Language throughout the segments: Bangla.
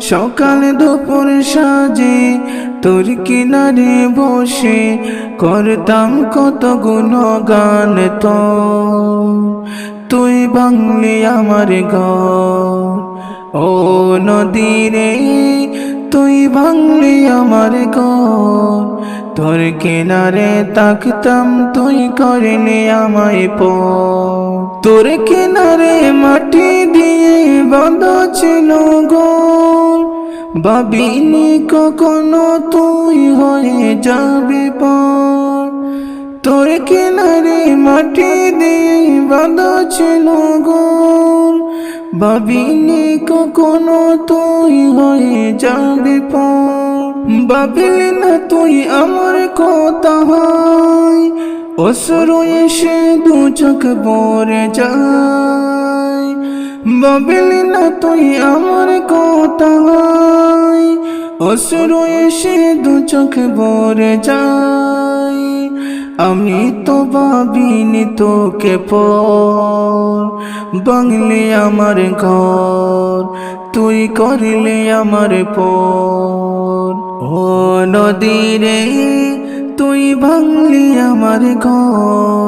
সকাল দুপুর সাজে, তোর কিনারে বসে করতাম কত গুণগান তো। তুই বাংলি আমার ঘর, ও নদীরে, তুই বাংলি আমার ঘর। তোর কিনারে তাকতাম তুই করলি আমায় পো তোর কিনারে মাটি দিয়ে বাঁধা ছিল গোল ভাবিনি কখনো তুই হয়ে যাবি তোর কিনারে মাটি দিয়ে বাঁধা ছিল গোল ভাবিনি কখনো তুই হয়ে যাবি পর। না তুই আমার কথা হয়। অসরো এসে দু চোখ ভরে যায়। ভাবিলি না তুই আমার কথা হয় অসরো এসে দু চোখ ভরে যায়। আমি তো ভাবিনি তোকে পর। বাংলি আমার ঘর, তুই করিলে আমার পর। ও নদী রে তুই ভাঙলি আমার ঘর।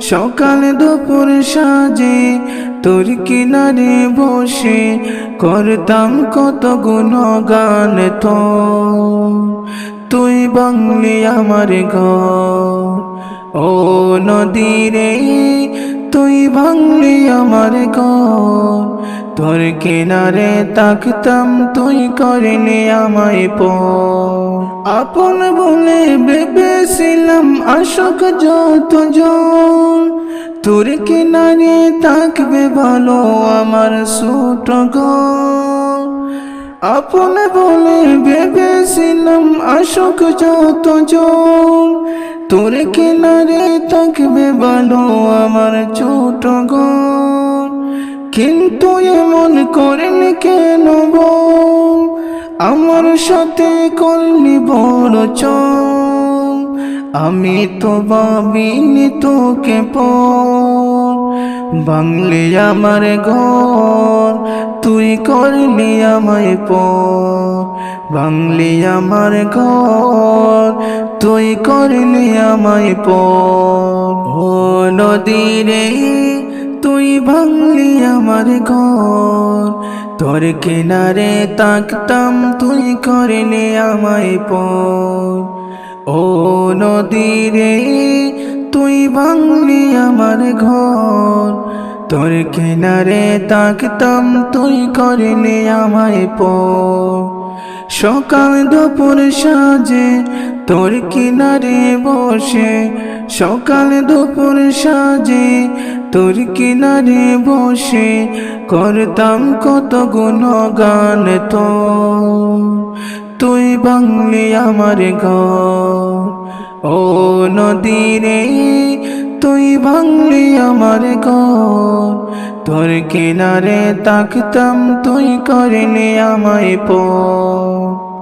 সকাল দুপুর সাজে তোর কিনারে বসে করতাম কত গুণগান তো তুই বাংলি আমার ঘর। ও নদীরে তুই বাংলি আমার ঘর। তোর কিনারে তাকতাম তুই করলি আমায় পো আপন বলে ভেবেছিলাম আশোক যত তোর কিনারে তাকবে ভালো আমার ঘর আপন বলে ভেবেছিলাম আশোক যত তোর কিনারে থাকবে ভালো আমার ছোট ঘর কিন্তু এমন করেন কেন? আমার সাথে করলি বড় চল। আমি তো ভাবিনি তোকে পর। আমার ঘর, তুই করলি আমায় পর। আমার ঘর, তুই করলি আমায় পর। ও নদীরে তুই ভাঙলি আমার ঘর। তোর কিনারে তাকতাম তুই করলি আমায় পর। ও নদীরে, তুই ভাঙলি আমার ঘর। তোর কিনারে তাকতাম তুই করলি আমায় পর সকাল দুপুর সাজে তোর কিনারে বসে, সকাল দুপুর সাজে তোর কিনারে বসে, করতাম কত গুণগান তো তুই বাংলি আমার ঘর, ও নদীরে তুই ভাঙলি আমার কর। তোর কিনারে তাকতাম তুই করলি আমায় পর।